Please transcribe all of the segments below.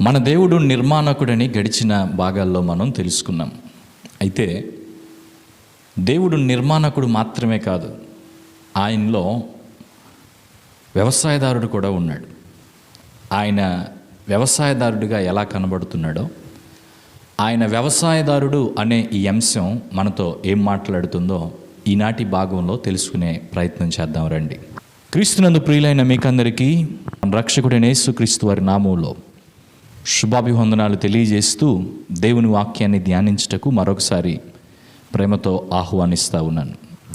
మన దేవుడు నిర్మాణకుడని గడిచిన భాగాల్లో మనం తెలుసుకున్నాం. అయితే దేవుడు నిర్మాణకుడు మాత్రమే కాదు ఆయనలో వ్యవసాయదారుడు కూడా ఉన్నాడు. ఆయన వ్యవసాయదారుడిగా ఎలా కనబడుతున్నాడో ఆయన వ్యవసాయదారుడు అనే ఈ అంశం మనతో ఏం మాట్లాడుతుందో ఈనాటి భాగంలో తెలుసుకునే ప్రయత్నం చేద్దాం రండి. క్రీస్తునందు ప్రియులైన మీకందరికీ మన రక్షకుడైన యేసుక్రీస్తు వారి నామంలో శుభాభివందనాలు తెలియజేస్తూ దేవుని వాక్యాన్ని ధ్యానించుటకు మరొకసారి ప్రేమతో ఆహ్వానిస్తూ ఉన్నాను.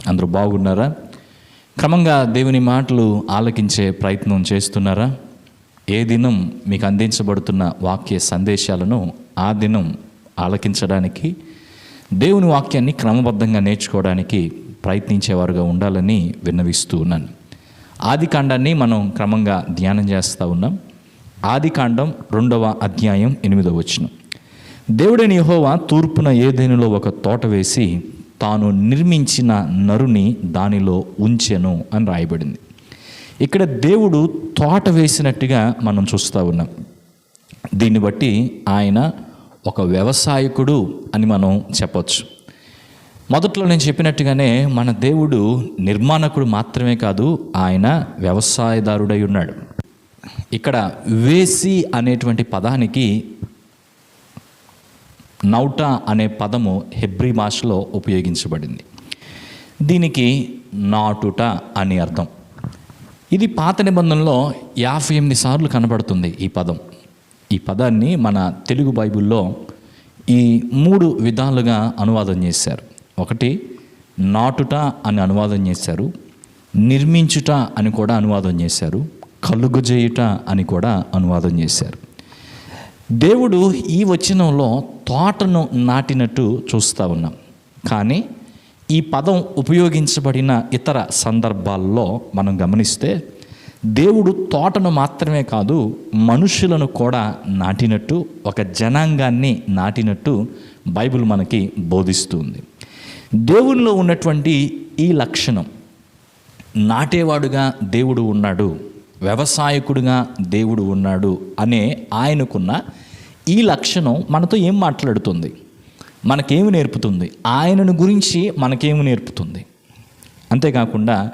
అందరూ బాగున్నారా? క్రమంగా దేవుని మాటలు ఆలకించే ప్రయత్నం చేస్తున్నారా? ఏ దినం మీకు అందించబడుతున్న వాక్య సందేశాలను ఆ దినం ఆలకించడానికి దేవుని వాక్యాన్ని క్రమబద్ధంగా నేర్చుకోవడానికి ప్రయత్నించేవారుగా ఉండాలని విన్నవిస్తూ ఉన్నాను. ఆది కాండాన్ని మనం క్రమంగా ధ్యానం చేస్తూ ఉన్నాం. ఆదికాండం రెండవ అధ్యాయం ఎనిమిదవ వచనం. దేవుడని యహోవా తూర్పున ఏదేనులో ఒక తోట వేసి తాను నిర్మించిన నరుని దానిలో ఉంచెను అని రాయబడింది. ఇక్కడ దేవుడు తోట వేసినట్టుగా మనం చూస్తూ ఉన్నాం. దీన్ని బట్టి ఆయన ఒక వ్యవసాయకుడు అని మనం చెప్పొచ్చు. మొదట్లో నేను చెప్పినట్టుగానే మన దేవుడు నిర్మాణకుడు మాత్రమే కాదు ఆయన వ్యవసాయదారుడై ఉన్నాడు. ఇక్కడ వేసి అనేటువంటి పదానికి నౌటా అనే పదము హెబ్రి భాషలో ఉపయోగించబడింది. దీనికి నాటుట అని అర్థం. ఇది పాత నిబంధనలో యాభై ఎనిమిది సార్లు కనబడుతుంది ఈ పదం. ఈ పదాన్ని మన తెలుగు బైబిల్లో ఈ మూడు విధాలుగా అనువాదం చేశారు. ఒకటి నాటుట అని అనువాదం చేశారు. నిర్మించుట అని కూడా అనువాదం చేశారు. కలుగుజేయుట అని కూడా అనువాదం చేశారు. దేవుడు ఈ వచనంలో తోటను నాటినట్టు చూస్తూ ఉన్నాం. కానీ ఈ పదం ఉపయోగించబడిన ఇతర సందర్భాల్లో మనం గమనిస్తే దేవుడు తోటను మాత్రమే కాదు మనుషులను కూడా నాటినట్టు ఒక జనాంగాన్ని నాటినట్టు బైబిల్ మనకి బోధిస్తుంది. దేవునిలో ఉన్నటువంటి ఈ లక్షణం నాటేవాడుగా దేవుడు ఉన్నాడు వ్యవసాయకుడుగా దేవుడు ఉన్నాడు అనే ఆయనకున్న ఈ లక్షణం మనతో ఏం మాట్లాడుతుంది? మనకేమి నేర్పుతుంది? ఆయనను గురించి మనకేమి నేర్పుతుంది? అంతేకాకుండా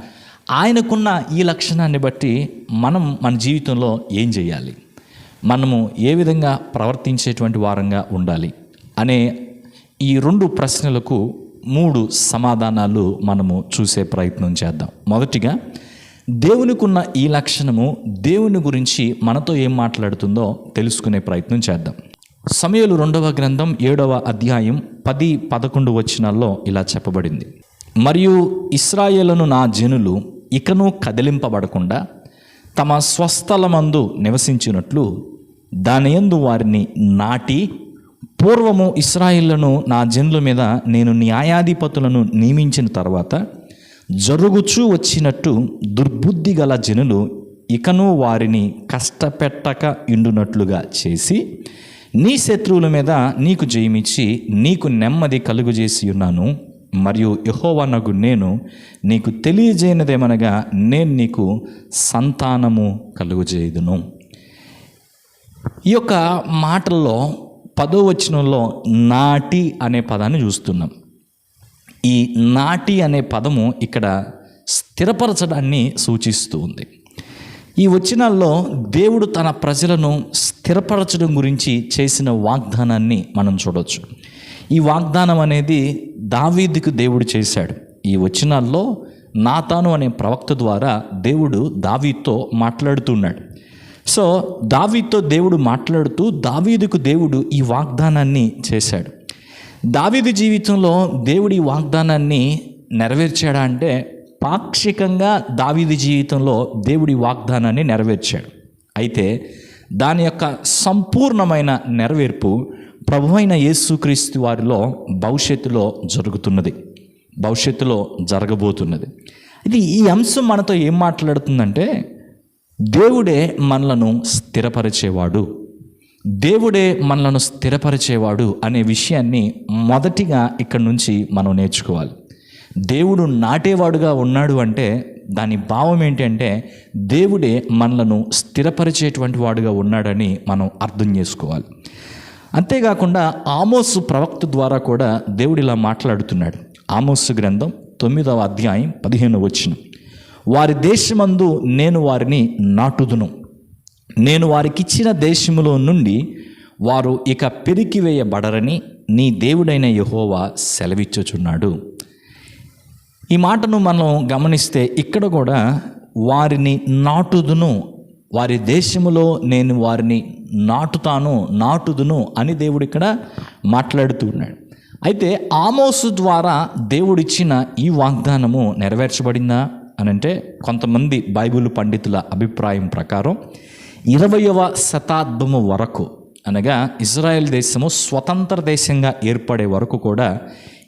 ఆయనకున్న ఈ లక్షణాన్ని బట్టి మనం మన జీవితంలో ఏం చేయాలి? మనము ఏ విధంగా ప్రవర్తించేటువంటి వారంగా ఉండాలి? అనే ఈ రెండు ప్రశ్నలకు మూడు సమాధానాలు మనము చూసే ప్రయత్నం చేద్దాం. మొదటిగా దేవునికి ఉన్న ఈ లక్షణము దేవుని గురించి మనతో ఏం మాట్లాడుతుందో తెలుసుకునే ప్రయత్నం చేద్దాం. సమయలు రెండవ గ్రంథం ఏడవ అధ్యాయం పది పదకొండు వచనాల్లో ఇలా చెప్పబడింది. మరియు ఇస్రాయేలను నా జనులు ఇకను కదిలింపబడకుండా తమ స్వస్థలమందు నివసించినట్లు దాని యందు వారిని నాటి పూర్వము ఇస్రాయిళ్ళను నా జనుల మీద నేను న్యాయాధిపతులను నియమించిన తర్వాత జరుగుచూ వచ్చినట్టు దుర్బుద్ధి గల జనులు ఇకను వారిని కష్టపెట్టక ఇండునట్లుగా చేసి నీ శత్రువుల మీద నీకు జయమిచ్చి నీకు నెమ్మది కలుగుజేసి ఉన్నాను. మరియు యహోవనగు నేను నీకు తెలియజేయనిదేమనగా నేను నీకు సంతానము కలుగుజేయుదును. ఈ యొక్క మాటల్లో పదో వచనంలో నాటి అనే పదాన్ని చూస్తున్నాం. ఈ నాటి అనే పదము ఇక్కడ స్థిరపరచడాన్ని సూచిస్తూ ఉంది. ఈ వచనాల్లో దేవుడు తన ప్రజలను స్థిరపరచడం గురించి చేసిన వాగ్దానాన్ని మనం చూడవచ్చు ఈ వాగ్దానం అనేది దావీదుకు దేవుడు చేశాడు. ఈ వచనాల్లో నాతాను అనే ప్రవక్త ద్వారా దేవుడు దావీతో మాట్లాడుతున్నాడు. సో దావీతో దేవుడు మాట్లాడుతూ దావీదుకు దేవుడు ఈ వాగ్దానాన్ని చేశాడు. దావీదు జీవితంలో దేవుడి వాగ్దానాన్ని నెరవేర్చాడా అంటే పాక్షికంగా దావీదు జీవితంలో దేవుడి వాగ్దానాన్ని నెరవేర్చాడు. అయితే దాని యొక్క సంపూర్ణమైన నెరవేర్పు ప్రభువైన యేసుక్రీస్తు వారిలో భవిష్యత్తులో జరుగుతున్నది. భవిష్యత్తులో జరగబోతున్నది. ఇది ఈ అంశం మనతో ఏం మాట్లాడుతుందంటే దేవుడే మనలను స్థిరపరిచేవాడు. దేవుడే మనలను స్థిరపరిచేవాడు అనే విషయాన్ని మొదటిగా ఇక్కడ నుంచి మనం నేర్చుకోవాలి. దేవుడు నాటేవాడుగా ఉన్నాడు అంటే దాని భావం ఏంటంటే దేవుడే మనలను స్థిరపరిచేటువంటి వాడుగా ఉన్నాడని మనం అర్థం చేసుకోవాలి. అంతేకాకుండా ఆమోసు ప్రవక్త ద్వారా కూడా దేవుడు ఇలా మాట్లాడుతున్నాడు. ఆమోసు గ్రంథం తొమ్మిదవ అధ్యాయం పదిహేను వచ్చిన వారి దేశమందు నేను వారిని నాటుదును. నేను వారికిచ్చిన దేశములో నుండి వారు ఇక పెరికివేయబడరని నీ దేవుడైన యహోవా సెలవిచ్చుచున్నాడు. ఈ మాటను మనం గమనిస్తే ఇక్కడ కూడా వారిని నాటుదును వారి దేశములో నేను వారిని నాటుతాను నాటుదును అని దేవుడు ఇక్కడ మాట్లాడుతూ ఉన్నాడు. అయితే ఆమోసు ద్వారా దేవుడిచ్చిన ఈ వాగ్దానము నెరవేర్చబడిందా అని అంటే కొంతమంది బైబిల్ పండితుల అభిప్రాయం ప్రకారం ఇరవయవ శతాబ్దము వరకు అనగా ఇజ్రాయెల్ దేశము స్వతంత్ర దేశంగా ఏర్పడే వరకు కూడా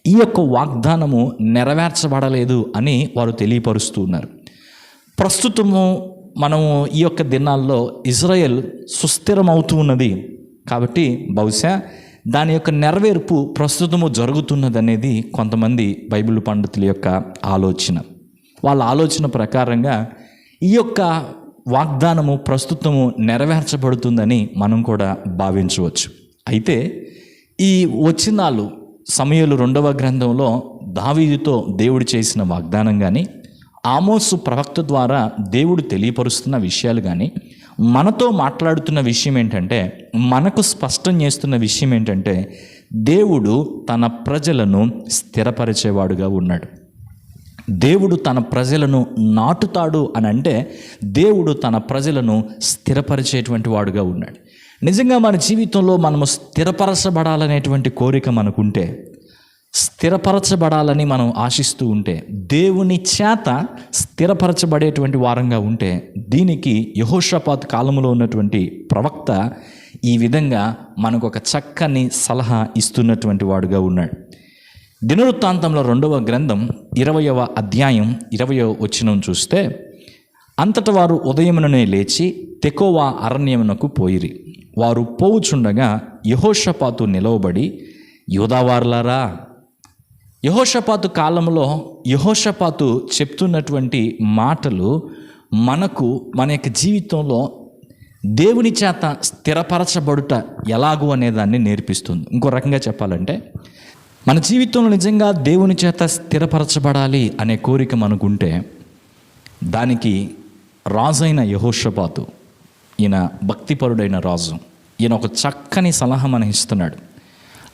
ఈ యొక్క వాగ్దానము నెరవేర్చబడలేదు అని వారు తెలియపరుస్తూ ఉన్నారు. ప్రస్తుతము మనము ఈ యొక్క దినాల్లో ఇజ్రాయెల్ సుస్థిరమవుతూ ఉన్నది కాబట్టి బహుశా దాని యొక్క నెరవేర్పు ప్రస్తుతము జరుగుతున్నదనేది కొంతమంది బైబిల్ పండితుల యొక్క ఆలోచన. వాళ్ళ ఆలోచన ప్రకారంగా ఈ యొక్క వాగ్దానము ప్రస్తుతము నెరవేర్చబడుతుందని మనం కూడా భావించవచ్చు. అయితే ఈ వచనాలు సమయలు రెండవ గ్రంథంలో దావీదుతో దేవుడు చేసిన వాగ్దానం కానీ ఆమోసు ప్రవక్త ద్వారా దేవుడు తెలియపరుస్తున్న విషయాలు కానీ మనతో మాట్లాడుతున్న విషయం ఏంటంటే మనకు స్పష్టం చేస్తున్న విషయం ఏంటంటే దేవుడు తన ప్రజలను స్థిరపరిచేవాడుగా ఉన్నాడు. దేవుడు తన ప్రజలను నాటుతాడు అని అంటే దేవుడు తన ప్రజలను స్థిరపరిచేటువంటి వాడుగా ఉన్నాడు. నిజంగా మన జీవితంలో మనము స్థిరపరచబడాలనేటువంటి కోరిక మనకుంటే స్థిరపరచబడాలని మనం ఆశిస్తూ ఉంటే దేవుని చేత స్థిరపరచబడేటువంటి వారంగా ఉంటే దీనికి యహోషపాత్ కాలంలో ఉన్నటువంటి ప్రవక్త ఈ విధంగా మనకు ఒక చక్కని సలహా ఇస్తున్నటువంటి వాడుగా ఉన్నాడు. దినవృత్తాంతంలో రెండవ గ్రంథం ఇరవయవ అధ్యాయం ఇరవయవ వచ్చినం చూస్తే అంతట వారు ఉదయముననే లేచి తెకోవా అరణ్యమునకు పోయిరి. వారు పోవుచుండగా యహోషపాతు నిలవబడి యోధావారులారా యహోషపాతు కాలంలో యహోషపాతు చెప్తున్నటువంటి మాటలు మనకు మన యొక్క జీవితంలో దేవుని చేత స్థిరపరచబడుట ఎలాగూ అనేదాన్ని నేర్పిస్తుంది. ఇంకో రకంగా చెప్పాలంటే మన జీవితంలో నిజంగా దేవుని చేత స్థిరపరచబడాలి అనే కోరిక మనకుంటే దానికి రాజైన యహోషపాతు ఈయన భక్తిపరుడైన రాజు ఈయన ఒక చక్కని సలహా మనకి ఇస్తున్నాడు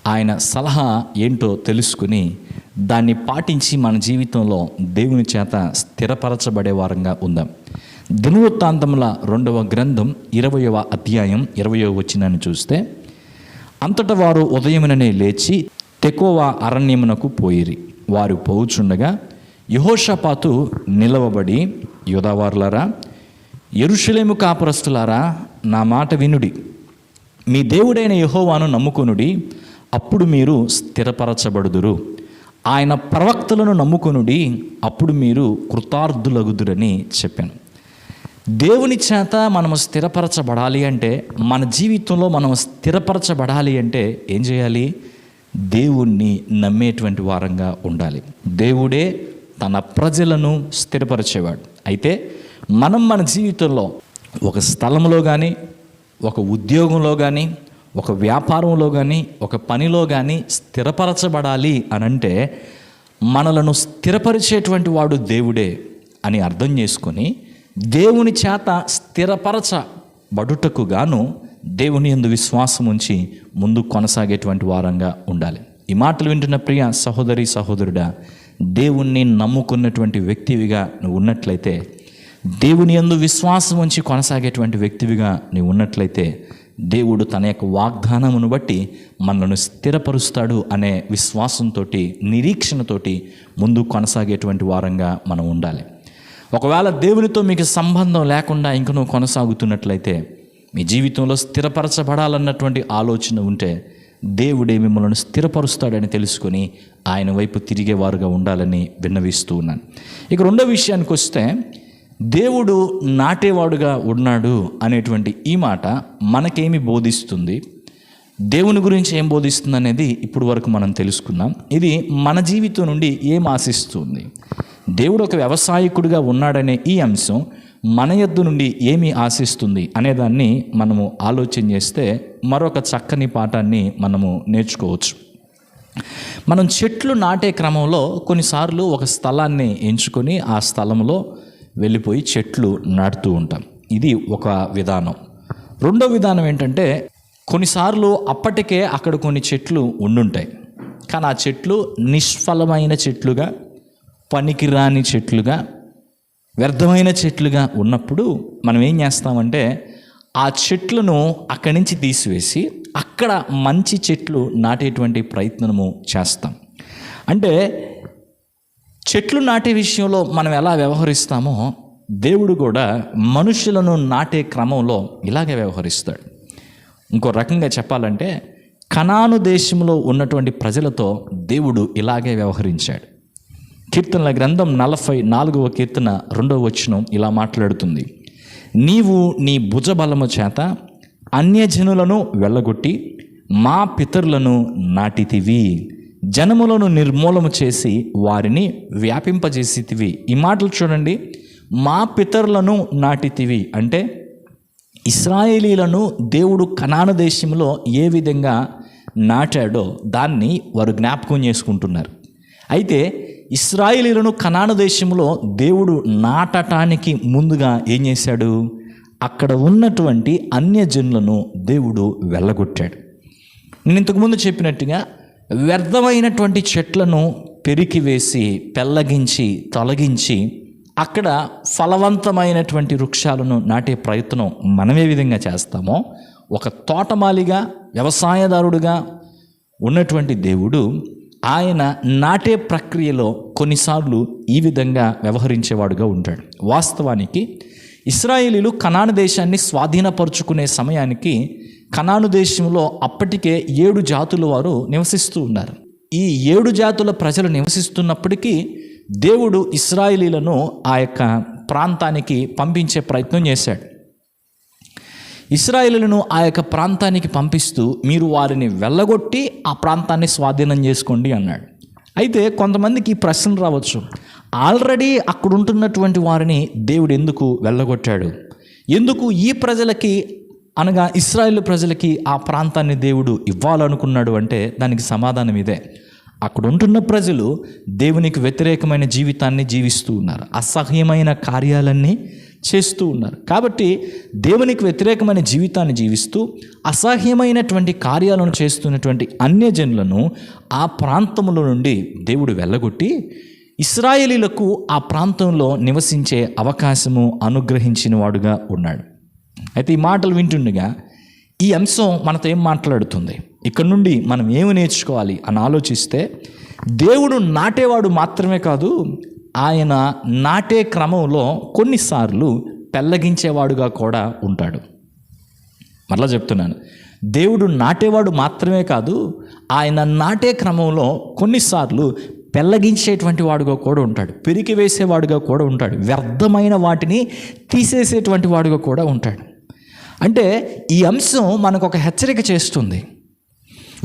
ఆయన సలహా ఏంటో తెలుసుకుని దాన్ని పాటించి మన జీవితంలో దేవుని చేత స్థిరపరచబడే వారంగా ఉందాం. దినవృత్తాంతముల రెండవ గ్రంథం ఇరవయవ అధ్యాయం ఇరవయవ వచ్చిందని చూస్తే అంతటా వారు ఉదయముననే లేచి టెకోవా అరణ్యమునకు పోయిరి. వారు పోవుచుండగా యహోషపాతు నిలవబడి యోదావారులారా ఎరుషులేము కాపురస్తులారా నా మాట వినుడి. మీ దేవుడైన యహోవాను నమ్ముకొనుడి అప్పుడు మీరు స్థిరపరచబడుదురు. ఆయన ప్రవక్తలను నమ్ముకొనుడి అప్పుడు మీరు కృతార్థులగుదురని చెప్పాను. దేవుని చేత మనము స్థిరపరచబడాలి అంటే మన జీవితంలో మనం స్థిరపరచబడాలి అంటే ఏం చేయాలి? దేవుణ్ణి నమ్మేటువంటి వారంగా ఉండాలి. దేవుడే తన ప్రజలను స్థిరపరిచేవాడు. అయితే మనం మన జీవితంలో ఒక స్థలంలో కానీ ఒక ఉద్యోగంలో కానీ ఒక వ్యాపారంలో కానీ ఒక పనిలో కానీ స్థిరపరచబడాలి అని అంటే మనలను స్థిరపరిచేటువంటి వాడు దేవుడే అని అర్థం చేసుకొని దేవుని చేత స్థిరపరచబడుటకు గాను దేవుని ఎందు విశ్వాసం ఉంచి ముందు కొనసాగేటువంటి వారంగా ఉండాలి. ఈ మాటలు వింటున్న ప్రియ సహోదరి సహోదరుడా దేవుణ్ణి నమ్ముకున్నటువంటి వ్యక్తివిగా నువ్వు ఉన్నట్లయితే దేవుని యందు విశ్వాసం ఉంచి కొనసాగేటువంటి వ్యక్తివిగా నీవు ఉన్నట్లయితే దేవుడు తన యొక్క వాగ్దానమును బట్టి మనల్ని స్థిరపరుస్తాడు అనే విశ్వాసంతో నిరీక్షణతోటి ముందు కొనసాగేటువంటి వారంగా మనం ఉండాలి. ఒకవేళ దేవునితో మీకు సంబంధం లేకుండా ఇంక నువ్వు కొనసాగుతున్నట్లయితే మీ జీవితంలో స్థిరపరచబడాలన్నటువంటి ఆలోచన ఉంటే దేవుడే మిమ్మల్ని స్థిరపరుస్తాడని తెలుసుకొని ఆయన వైపు తిరిగేవారుగా ఉండాలని విన్నవిస్తూ ఉన్నాను. ఇక రెండో విషయానికి వస్తే దేవుడు నాటేవాడుగా ఉన్నాడు అనేటువంటి ఈ మాట మనకేమి బోధిస్తుంది? దేవుని గురించి ఏం బోధిస్తుంది అనేది ఇప్పుడు వరకు మనం తెలుసుకున్నాం ఇది మన జీవితం నుండి ఏం ఆశిస్తుంది? దేవుడు ఒక వ్యవసాయకుడిగా ఉన్నాడనే ఈ అంశం మన యొద్ద నుండి ఏమి ఆశిస్తుంది అనేదాన్ని మనము ఆలోచన చేస్తే మరొక చక్కని పాఠాన్ని మనము నేర్చుకోవచ్చు. మనం చెట్లు నాటే క్రమంలో కొన్నిసార్లు ఒక స్థలాన్ని ఎంచుకొని ఆ స్థలంలో వెళ్ళిపోయి చెట్లు నాటుతూ ఉంటాం. ఇది ఒక విధానం. రెండో విధానం ఏంటంటే కొన్నిసార్లు అప్పటికే అక్కడ కొన్ని చెట్లు ఉండుంటాయి. కానీ ఆ చెట్లు నిష్ఫలమైన చెట్లుగా పనికిరాని చెట్లుగా వ్యర్థమైన చెట్లుగా ఉన్నప్పుడు మనం ఏం చేస్తామంటే ఆ చెట్లను అక్కడి నుంచి తీసివేసి అక్కడ మంచి చెట్లు నాటేటువంటి ప్రయత్నము చేస్తాం. అంటే చెట్లు నాటే విషయంలో మనం ఎలా వ్యవహరిస్తామో దేవుడు కూడా మనుషులను నాటే క్రమంలో ఇలాగే వ్యవహరిస్తాడు. ఇంకో రకంగా చెప్పాలంటే కనాను దేశంలో ఉన్నటువంటి ప్రజలతో దేవుడు ఇలాగే వ్యవహరించాడు. కీర్తనల గ్రంథం నలభై నాలుగవ కీర్తన రెండవ వచనం ఇలా మాట్లాడుతుంది. నీవు నీ భుజబలము చేత అన్యజనులను వెళ్ళగొట్టి మా పితరులను నాటితివి. జనములను నిర్మూలము చేసి వారిని వ్యాపింపజేసితివి. ఈ మాటలు చూడండి. మా పితరులను నాటితివి. అంటే ఇస్రాయేలీలను దేవుడు కనాన దేశంలో ఏ విధంగా నాటాడో దాన్ని వారు జ్ఞాపకం చేసుకుంటున్నారు. అయితే ఇస్రాయిలీలను కనాన దేశంలో దేవుడు నాటటానికి ముందుగా ఏం చేశాడు? అక్కడ ఉన్నటువంటి అన్యజనులను దేవుడు వెళ్ళగొట్టాడు. నేను ఇంతకుముందు చెప్పినట్టుగా వ్యర్థమైనటువంటి చెట్లను పెరికివేసి పెల్లగించి తొలగించి అక్కడ ఫలవంతమైనటువంటి వృక్షాలను నాటే ప్రయత్నం మనం ఏ విధంగా చేస్తామో ఒక తోటమాలిగా వ్యవసాయదారుడుగా ఉన్నటువంటి దేవుడు ఆయన నాటే ప్రక్రియలో కొన్నిసార్లు ఈ విధంగా వ్యవహరించేవాడుగా ఉంటాడు. వాస్తవానికి ఇస్రాయేలీలు కనాను దేశాన్ని స్వాధీనపరుచుకునే సమయానికి కనాను దేశంలో అప్పటికే ఏడు జాతుల వారు నివసిస్తూ ఉన్నారు. ఈ ఏడు జాతుల ప్రజలు నివసిస్తున్నప్పటికీ దేవుడు ఇస్రాయేలీలను ఆ యొక్క ప్రాంతానికి పంపించే ప్రయత్నం చేశాడు. ఇస్రాయేలులను ఆ యొక్క ప్రాంతానికి పంపిస్తూ మీరు వారిని వెళ్ళగొట్టి ఆ ప్రాంతాన్ని స్వాధీనం చేసుకోండి అన్నాడు. అయితే కొంతమందికి ఈ ప్రశ్న రావచ్చు. ఆల్రెడీ అక్కడ ఉంటున్నటువంటి వారిని దేవుడు ఎందుకు వెళ్ళగొట్టాడు? ఎందుకు ఈ ప్రజలకి అనగా ఇస్రాయేల్ ప్రజలకి ఆ ప్రాంతాన్ని దేవుడు ఇవ్వాలనుకున్నాడు అంటే దానికి సమాధానం ఇదే. అక్కడ ఉంటున్న ప్రజలు దేవునికి వ్యతిరేకమైన జీవితాన్ని జీవిస్తూ ఉన్నారు. అసహ్యమైన కార్యాలన్నీ చేస్తూ ఉన్నారు. కాబట్టి దేవునికి వ్యతిరేకమైన జీవితాన్ని జీవిస్తూ అసహ్యమైనటువంటి కార్యాలను చేస్తున్నటువంటి అన్యజనులను ఆ ప్రాంతముల నుండి దేవుడు వెళ్ళగొట్టి ఇస్రాయేలీలకు ఆ ప్రాంతంలో నివసించే అవకాశము అనుగ్రహించిన వాడుగా ఉన్నాడు. అయితే ఈ మాటలు వింటుండగా ఈ అంశం మనతో ఏం మాట్లాడుతుంది? ఇక్కడ నుండి మనం ఏమి నేర్చుకోవాలి అని ఆలోచిస్తే దేవుడు నాటేవాడు మాత్రమే కాదు ఆయన నాటే క్రమంలో కొన్నిసార్లు పెల్లగించేవాడుగా కూడా ఉంటాడు. మరలా చెప్తున్నాను దేవుడు నాటేవాడు మాత్రమే కాదు ఆయన నాటే క్రమంలో కొన్నిసార్లు పెళ్ళగించేటువంటి వాడుగా కూడా ఉంటాడు పెరికి వేసేవాడుగా కూడా ఉంటాడు వ్యర్థమైన వాటిని తీసేసేటువంటి వాడుగా కూడా ఉంటాడు. అంటే ఈ అంశం మనకు ఒక హెచ్చరిక చేస్తుంది.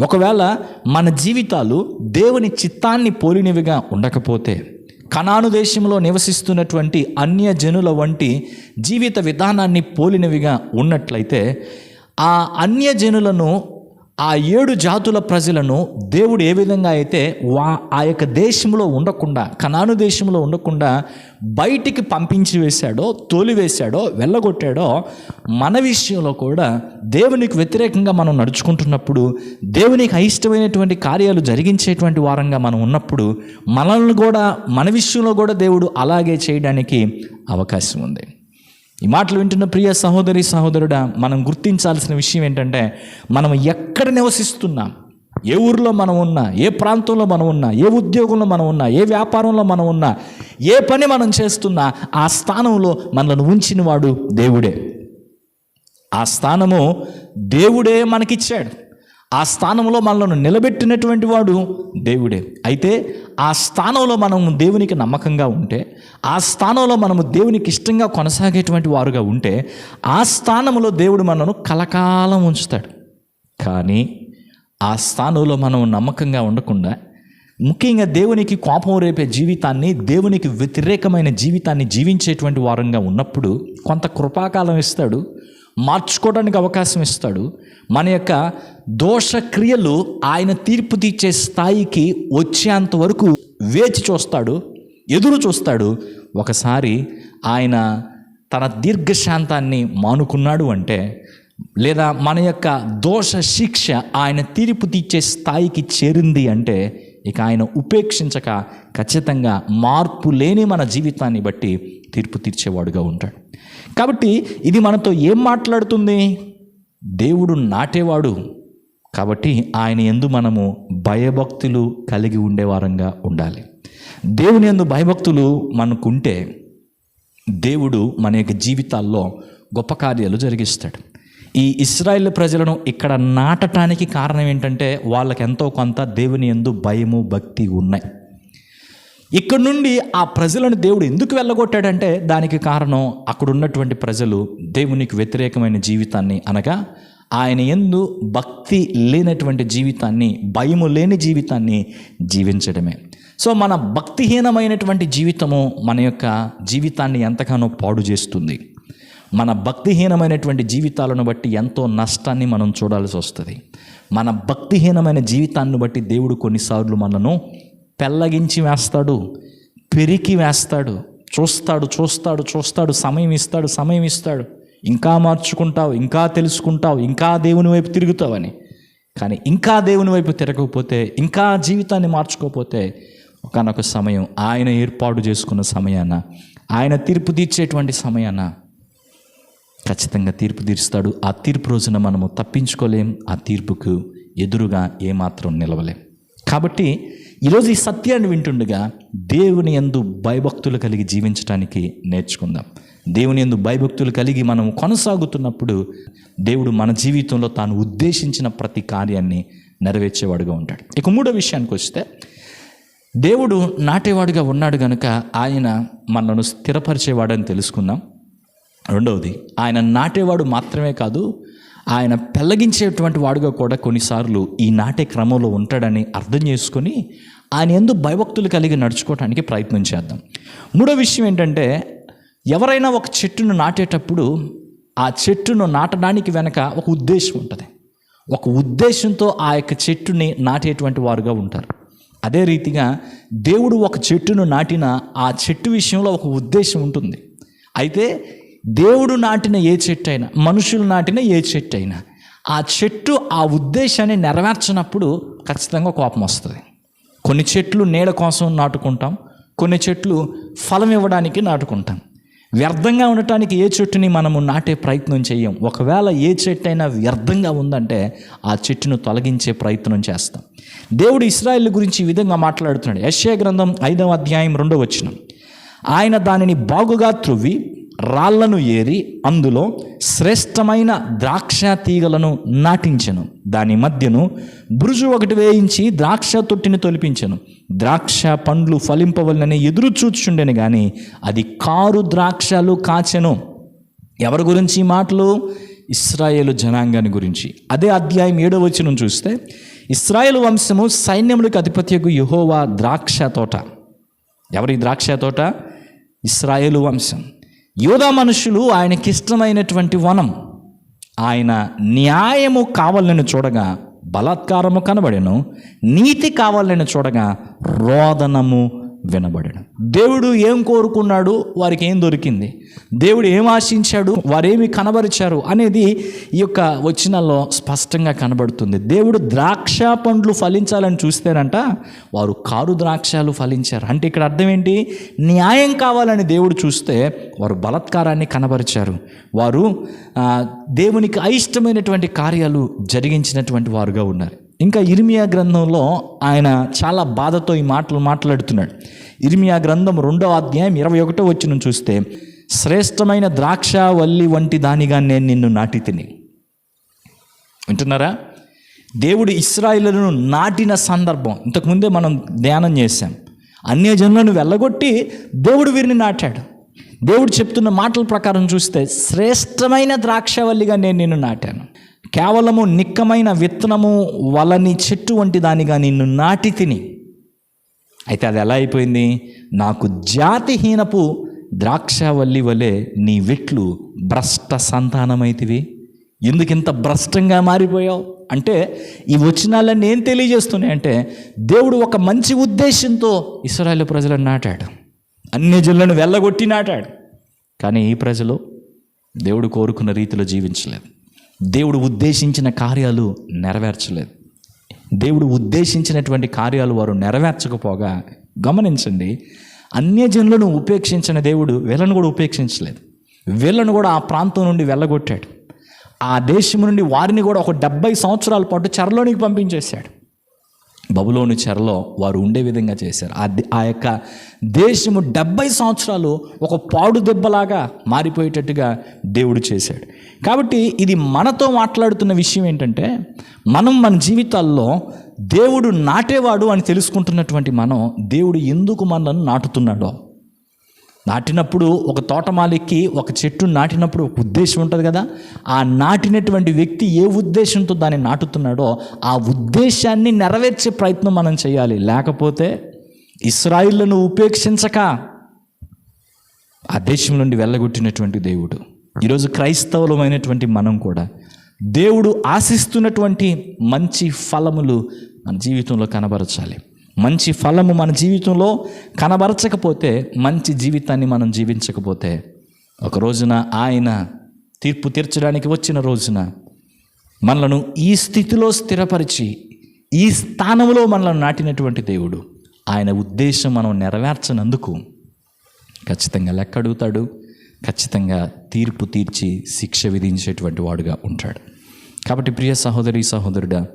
ఒకవేళ మన జీవితాలు దేవుని చిత్తాన్ని పోలినవిగా ఉండకపోతే కనాను దేశంలో నివసిస్తున్నటువంటి అన్య జనుల వంటి జీవిత విధానాన్ని పోలినవిగా ఉన్నట్లయితే ఆ అన్య జనులను ఆ ఏడు జాతుల ప్రజలను దేవుడు ఏ విధంగా అయితే వా ఆ యొక్క దేశంలో ఉండకుండా కనాను దేశంలో ఉండకుండా బయటికి పంపించి వేశాడో తోలివేశాడో వెళ్ళగొట్టాడో మన విషయంలో కూడా దేవునికి వ్యతిరేకంగా మనం నడుచుకుంటున్నప్పుడు దేవునికి అయిష్టమైనటువంటి కార్యాలు జరిగించేటువంటి వారంగా మనం ఉన్నప్పుడు మనల్ని కూడా మన విషయంలో కూడా దేవుడు అలాగే చేయడానికి అవకాశం ఉంది. ఈ మాటలు వింటున్న ప్రియ సహోదరి సహోదరుడా మనం గుర్తించాల్సిన విషయం ఏంటంటే మనం ఎక్కడ నివసిస్తున్నాం ఏ ఊరిలో మనం ఉన్నా ఏ ప్రాంతంలో మనం ఉన్నా ఏ ఉద్యోగంలో మనం ఉన్నా ఏ వ్యాపారంలో మనం ఉన్నా ఏ పని మనం చేస్తున్నా ఆ స్థానంలో మనల్ని ఉంచినవాడు దేవుడే. ఆ స్థానము దేవుడే మనకిచ్చాడు. ఆ స్థానంలో మనలను నిలబెట్టినటువంటి వాడు దేవుడే. అయితే ఆ స్థానంలో మనం దేవునికి నమ్మకంగా ఉంటే ఆ స్థానంలో మనము దేవునికి ఇష్టంగా కొనసాగేటువంటి వారుగా ఉంటే ఆ స్థానంలో దేవుడు మనను కలకాలం ఉంచుతాడు. కానీ ఆ స్థానంలో మనం నమ్మకంగా ఉండకుండా ముఖ్యంగా దేవునికి కోపం రేపే జీవితాన్ని దేవునికి వ్యతిరేకమైన జీవితాన్ని జీవించేటువంటి వారంగా ఉన్నప్పుడు కొంత కృపాకాలం ఇస్తాడు మార్చుకోవడానికి అవకాశం ఇస్తాడు. మన యొక్క దోష క్రియలు ఆయన తీర్పు తీర్చే స్థాయికి వచ్చేంత వరకు వేచి చూస్తాడు ఎదురు చూస్తాడు. ఒకసారి ఆయన తన దీర్ఘశాంతాన్ని మానుకున్నాడు అంటే లేదా మన యొక్క దోష శిక్ష ఆయన తీర్పు తీర్చే స్థాయికి చేరింది అంటే ఇక ఆయన ఉపేక్షించక ఖచ్చితంగా మార్పు లేని మన జీవితాన్ని బట్టి తీర్పు తీర్చేవాడుగా ఉంటాడు. కాబట్టి ఇది మనతో ఏం మాట్లాడుతుంది? దేవుడు నాటేవాడు. కాబట్టి ఆయన ఎందు మనము భయభక్తులు కలిగి ఉండేవారంగా ఉండాలి. దేవుని ఎందు భయభక్తులు మనకుంటే దేవుడు మన యొక్క జీవితాల్లో గొప్ప కార్యాలు జరిగిస్తాడు. ఈ ఇస్రాయేల్ ప్రజలను ఇక్కడ నాటటానికి కారణం ఏంటంటే వాళ్ళకి ఎంతో కొంత దేవుని ఎందు భయము భక్తి ఉన్నాయి. ఇక్కడ నుండి ఆ ప్రజలను దేవుడు ఎందుకు వెళ్ళగొట్టాడంటే దానికి కారణం అక్కడ ఉన్నటువంటి ప్రజలు దేవునికి వ్యతిరేకమైన జీవితాన్ని అనగా ఆయన ఎందు భక్తి లేనటువంటి జీవితాన్ని భయము లేని జీవితాన్ని జీవించడమే. సో మన భక్తిహీనమైనటువంటి జీవితము మన యొక్క జీవితాన్ని ఎంతగానో పాడు చేస్తుంది. మన భక్తిహీనమైనటువంటి జీవితాలను బట్టి ఎంతో నష్టాన్ని మనం చూడాల్సి వస్తుంది. మన భక్తిహీనమైన జీవితాన్ని బట్టి దేవుడు కొన్నిసార్లు మనను పెళ్ళగించి వేస్తాడు పెరికి వేస్తాడు చూస్తాడు చూస్తాడు చూస్తాడు సమయం ఇస్తాడు సమయం ఇస్తాడు. ఇంకా మార్చుకుంటావు ఇంకా తెలుసుకుంటావు ఇంకా దేవుని వైపు తిరుగుతావని కానీ ఇంకా దేవుని వైపు తిరగకపోతే ఇంకా జీవితాన్ని మార్చుకోకపోతే ఒకనొక సమయం ఆయన ఏర్పాటు చేసుకున్న సమయాన ఆయన తీర్పు తీర్చేటువంటి సమయాన ఖచ్చితంగా తీర్పు తీరుస్తాడు. ఆ తీర్పు రోజున మనము తప్పించుకోలేం ఆ తీర్పుకు ఎదురుగా ఏమాత్రం నిలవలేం. కాబట్టి ఈరోజు ఈ సత్యాన్ని వింటుండగా దేవుని ఎందు భయభక్తులు కలిగి జీవించడానికి నేర్చుకుందాం. దేవుని ఎందు భయభక్తులు కలిగి మనం కొనసాగుతున్నప్పుడు దేవుడు మన జీవితంలో తాను ఉద్దేశించిన ప్రతి కార్యాన్ని నెరవేర్చేవాడుగా ఉంటాడు. ఇక మూడో విషయానికి వస్తే దేవుడు నాటేవాడుగా ఉన్నాడు గనుక ఆయన మనను స్థిరపరిచేవాడని తెలుసుకుందాం. రెండవది ఆయన నాటేవాడు మాత్రమే కాదు ఆయన పెళ్ళగించేటువంటి వాడుగా కూడా కొన్నిసార్లు ఈ నాటే క్రమంలో ఉంటాడని అర్థం చేసుకొని ఆయన ఎందు భయభక్తులు కలిగి నడుచుకోవడానికి ప్రయత్నం చేద్దాం. మూడో విషయం ఏంటంటే ఎవరైనా ఒక చెట్టును నాటేటప్పుడు ఆ చెట్టును నాటడానికి వెనక ఒక ఉద్దేశం ఉంటుంది. ఒక ఉద్దేశంతో ఆ యొక్క చెట్టుని నాటేటువంటి వారుగా ఉంటారు. అదే రీతిగా దేవుడు ఒక చెట్టును నాటిన ఆ చెట్టు విషయంలో ఒక ఉద్దేశం ఉంటుంది. అయితే దేవుడు నాటిన ఏ చెట్టు అయినా మనుషులు నాటిన ఏ చెట్టు అయినా ఆ చెట్టు ఆ ఉద్దేశాన్ని నెరవేర్చినప్పుడు ఖచ్చితంగా కోపం వస్తుంది. కొన్ని చెట్లు నీడ కోసం నాటుకుంటాం కొన్ని చెట్లు ఫలం ఇవ్వడానికి నాటుకుంటాం. వ్యర్థంగా ఉండటానికి ఏ చెట్టుని మనము నాటే ప్రయత్నం చేయం. ఒకవేళ ఏ చెట్టు అయినా వ్యర్థంగా ఉందంటే ఆ చెట్టును తొలగించే ప్రయత్నం చేస్తాం. దేవుడు ఇస్రాయిల్ గురించి ఈ విధంగా మాట్లాడుతున్నాడు. యశ్య గ్రంథం ఐదవ అధ్యాయం రెండవ వచ్చిన ఆయన దానిని బాగుగా త్రువ్వి రాళ్ళను ఏరి అందులో శ్రేష్టమైన ద్రాక్ష తీగలను నాటించెను. దాని మధ్యను బురుజు ఒకటి వేయించి ద్రాక్ష తొట్టిని తొలిపించెను. ద్రాక్ష పండ్లు ఫలింపవలనని ఎదురు చూచుండెను కానీ అది కారు ద్రాక్షలు కాచెను. ఎవరి గురించి మాటలు? ఇస్రాయేలు జనాంగాన్ని గురించి. అదే అధ్యాయం ఏడవ వచ్చిన చూస్తే ఇస్రాయేల్ వంశము సైన్యములకు అధిపత్యకు యహోవా ద్రాక్ష తోట. ఎవరి ద్రాక్ష తోట? ఇస్రాయేలు వంశం. యూదా మనుషులు ఆయనకిష్టమైనటువంటి వనం. ఆయన న్యాయము కావాలని చూడగా బలాత్కారము కనబడెను నీతి కావాలని చూడగా రోదనము వినబడను. దేవుడు ఏం కోరుకున్నాడు? వారికి ఏం దొరికింది? దేవుడు ఏం ఆశించాడు? వారేమి కనబరిచారు? అనేది ఈ యొక్క వచనాల్లో స్పష్టంగా కనబడుతుంది. దేవుడు ద్రాక్ష పండ్లు ఫలించాలని చూస్తేనంట వారు కారు ద్రాక్షాలు ఫలించారు. అంటే ఇక్కడ అర్థం ఏంటి? న్యాయం కావాలని దేవుడు చూస్తే వారు బలత్కారాన్ని కనబరిచారు. వారు దేవునికి అయిష్టమైనటువంటి కార్యాలు జరిగించినటువంటి వారుగా ఉన్నారు. ఇంకా ఇర్మియా గ్రంథంలో ఆయన చాలా బాధతో ఈ మాటలు మాట్లాడుతున్నాడు. ఇర్మియా గ్రంథం రెండో అధ్యాయం ఇరవై ఒకటో వచ్చిన చూస్తే శ్రేష్టమైన ద్రాక్ష వల్లి వంటి దానిగా నేను నిన్ను నాటి తిని. వింటున్నారా? దేవుడు ఇస్రాయిలను నాటిన సందర్భం. ఇంతకుముందే మనం ధ్యానం చేశాం. అన్యజనులను వెళ్ళగొట్టి దేవుడు వీరిని నాటాడు. దేవుడు చెప్తున్న మాటల ప్రకారం చూస్తే శ్రేష్టమైన ద్రాక్షవల్లిగా నేను నిన్ను నాటాను. కేవలము నిక్కమైన విత్తనము వలని చెట్టు వంటి దానిగా నిన్ను నాటి తిని. అయితే అది ఎలా అయిపోయింది? నాకు జాతిహీనపు ద్రాక్షవల్లి వలె నీ వెట్లు భ్రష్ట సంతానమైతివి. ఎందుకు ఇంత భ్రష్టంగా మారిపోయావు? అంటే ఈ వచనాలన్నీ ఏం తెలియజేస్తున్నాయి అంటే దేవుడు ఒక మంచి ఉద్దేశంతో ఇస్రాయేల్ ప్రజలను నాటాడు. అన్ని జిల్లను వెళ్ళగొట్టి నాటాడు. కానీ ఈ ప్రజలు దేవుడు కోరుకున్న రీతిలో జీవించలేదు. దేవుడు ఉద్దేశించిన కార్యాలు నెరవేర్చలేదు. దేవుడు ఉద్దేశించినటువంటి కార్యాలు వారు నెరవేర్చకపోగా గమనించండి అన్యజనులను ఉపేక్షించిన దేవుడు వీళ్ళను కూడా ఉపేక్షించలేదు. వీళ్ళను కూడా ఆ ప్రాంతం నుండి వెళ్ళగొట్టాడు. ఆ దేశం నుండి వారిని కూడా ఒక డెబ్బై సంవత్సరాల పాటు చెరలోనికి పంపించేశాడు. బబులోని చెరలో వారు ఉండే విధంగా చేశారు. ఆ యొక్క దేశము డెబ్బై సంవత్సరాలు ఒక పాడు దెబ్బలాగా మారిపోయేటట్టుగా దేవుడు చేశాడు. కాబట్టి ఇది మనతో మాట్లాడుతున్న విషయం ఏంటంటే మనం మన జీవితాల్లో దేవుడు నాటేవాడు అని తెలుసుకుంటున్నటువంటి మనం దేవుడు ఎందుకు మనల్ని నాటుతున్నాడో నాటినప్పుడు ఒక తోటమాలికి ఒక చెట్టు నాటినప్పుడు ఒక ఉద్దేశం ఉంటుంది కదా? ఆ నాటినటువంటి వ్యక్తి ఏ ఉద్దేశంతో దాన్ని నాటుతున్నాడో ఆ ఉద్దేశాన్ని నెరవేర్చే ప్రయత్నం మనం చేయాలి. లేకపోతే ఇస్రాయిళ్ళను ఉపేక్షించక ఆ దేశం నుండి వెళ్ళగొట్టినటువంటి దేవుడు. ఈరోజు క్రైస్తవులమైనటువంటి మనం కూడా దేవుడు ఆశిస్తున్నటువంటి మంచి ఫలములు మన జీవితంలో కనబరచాలి. మంచి ఫలము మన జీవితంలో కనబరచకపోతే మంచి జీవితాన్ని మనం జీవించకపోతే ఒక రోజున ఆయన తీర్పు తీర్చడానికి వచ్చిన రోజున మనలను ఈ స్థితిలో స్థిరపరిచి ఈ స్థానంలో మనల్ని నాటినటువంటి దేవుడు. ఆయన ఉద్దేశం మనం నెరవేర్చనందుకు ఖచ్చితంగా లెక్క అడుగుతాడు ఖచ్చితంగా తీర్పు తీర్చి శిక్ష విధించేటువంటి వాడుగా ఉంటాడు. కాబట్టి ప్రియ సహోదరి సహోదరుడా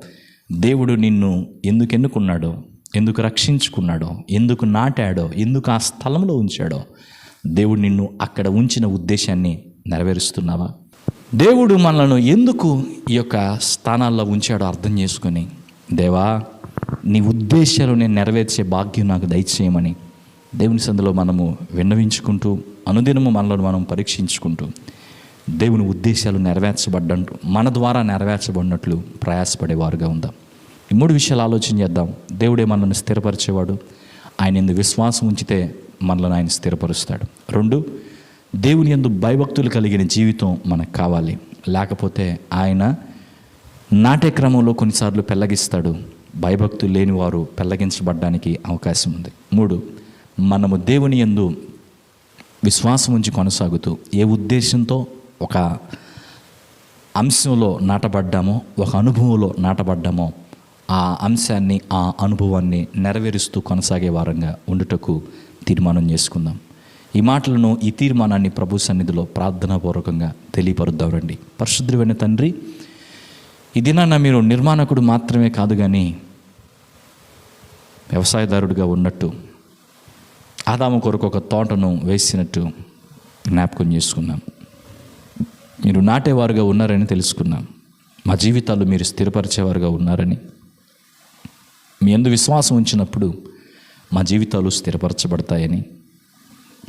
దేవుడు నిన్ను ఎందుకు ఎన్నుకున్నాడో ఎందుకు రక్షించుకున్నాడో ఎందుకు నాటాడో ఎందుకు ఆ స్థలంలో ఉంచాడో దేవుడు నిన్ను అక్కడ ఉంచిన ఉద్దేశాన్ని నెరవేరుస్తున్నావా? దేవుడు మనలను ఎందుకు ఈ యొక్క స్థానాల్లో ఉంచాడో అర్థం చేసుకొని దేవా నీ ఉద్దేశాలు నేను నెరవేర్చే భాగ్యం నాకు దయచేయమని దేవుని సందులో మనము విన్నవించుకుంటూ అనుదినము మనలో మనం పరీక్షించుకుంటూ దేవుని ఉద్దేశాలు నెరవేర్చబడ్డంటూ మన ద్వారా నెరవేర్చబడినట్లు ప్రయాసపడేవారుగా ఉందాం. ఈ మూడు విషయాలు ఆలోచన చేద్దాం. దేవుడే మనల్ని స్థిరపరిచేవాడు. ఆయన ఎందు విశ్వాసం ఉంచితే మనల్ని ఆయన స్థిరపరుస్తాడు. రెండు దేవుని ఎందు భయభక్తులు కలిగిన జీవితం మనకు కావాలి. లేకపోతే ఆయన నాటే క్రమంలో కొన్నిసార్లు పెళ్ళగిస్తాడు భయభక్తులు లేని వారు పెళ్ళగించబడ్డానికి అవకాశం ఉంది. మూడు మనము దేవుని యందు విశ్వాసం ఉంచి కొనసాగుతూ ఏ ఉద్దేశంతో ఒక అంశంలో నాటబడ్డామో ఒక అనుభవంలో నాటబడ్డామో ఆ అంశాన్ని ఆ అనుభవాన్ని నెరవేరుస్తూ కొనసాగే వారంగా ఉండుటకు తీర్మానం చేసుకుందాం. ఈ మాటలను ఈ తీర్మానాన్ని ప్రభు సన్నిధిలో ప్రార్థనాపూర్వకంగా తెలియపరుద్దాం రండి పరిశుద్ధుడైన తండ్రి ఈ దినాన మీరు నిర్మాణకుడు మాత్రమే కాదు కానీ వ్యవసాయదారుడిగా ఉన్నట్టు ఆదాము కొరకు ఒక తోటను వేసినట్టు జ్ఞాపకం చేసుకున్నాం. మీరు నాటేవారుగా ఉన్నారని తెలుసుకున్నాం. మా జీవితాలు మీరు స్థిరపరిచేవారుగా ఉన్నారని మీ ఎందు విశ్వాసం ఉంచినప్పుడు మా జీవితాలు స్థిరపరచబడతాయని.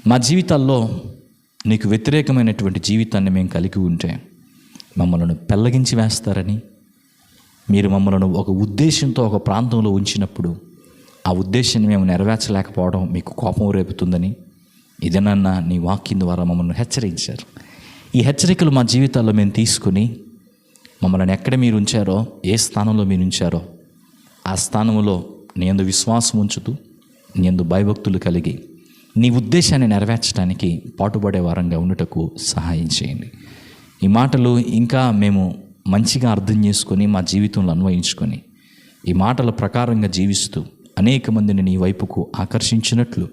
మా జీవితాల్లో నీకు వ్యతిరేకమైనటువంటి జీవితాన్ని మేము కలిగి ఉంటే మమ్మల్ని పెళ్ళగించి వేస్తారని మీరు మమ్మల్ని ఒక ఉద్దేశంతో ఒక ప్రాంతంలో ఉంచినప్పుడు ఆ ఉద్దేశాన్ని మేము నెరవేర్చలేకపోవడం మీకు కోపం రేపుతుందని ఇదనన్నా నీ వాక్యం ద్వారా మమ్మల్ని హెచ్చరించారు. ఈ హెచ్చరికలు మా జీవితాల్లో మేము తీసుకుని మమ్మల్ని ఎక్కడ మీరు ఉంచారో ఏ స్థానంలో మీరు ఉంచారో ఆ స్థానంలో నీ విశ్వాసం ఉంచుతూ నీ భయభక్తులు కలిగి నీ ఉద్దేశాన్ని నెరవేర్చడానికి పాటుపడే వారంగా ఉండుటకు సహాయం చేయండి. ఈ మాటలు ఇంకా మేము మంచిగా అర్థం చేసుకొని మా జీవితంలో అన్వయించుకొని ఈ మాటల ప్రకారంగా జీవిస్తూ అనేక మందిని నీ వైపుకు ఆకర్షించినట్లు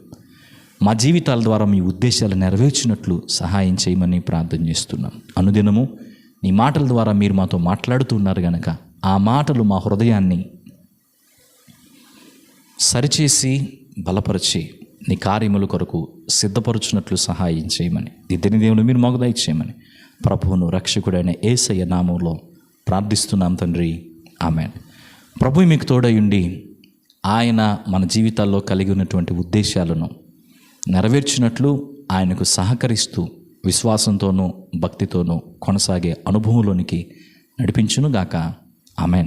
మా జీవితాల ద్వారా మీ ఉద్దేశాలు నెరవేర్చినట్లు సహాయం చేయమని ప్రార్థన చేస్తున్నాం. అనుదినము నీ మాటల ద్వారా మీరు మాతో మాట్లాడుతున్నారు గనక ఆ మాటలు మా హృదయాన్ని సరిచేసి బలపరిచి నీ కార్యముల కొరకు సిద్ధపరుచున్నట్లు సహాయం చేయమని. ఇద్దరి దేవుని మీరు మాకు దయచేయమని. ప్రభువును రక్షకుడైన ఏసయ్య నామంలో ప్రార్థిస్తున్నాం తండ్రి. ఆమె ప్రభు మీకు తోడయుండి ఆయన మన జీవితాల్లో కలిగి ఉన్నటువంటి ఉద్దేశాలను నెరవేర్చినట్లు ఆయనకు సహకరిస్తూ విశ్వాసంతోనూ భక్తితోనూ కొనసాగే అనుభవంలోనికి నడిపించునుగాక. ఆమెన్.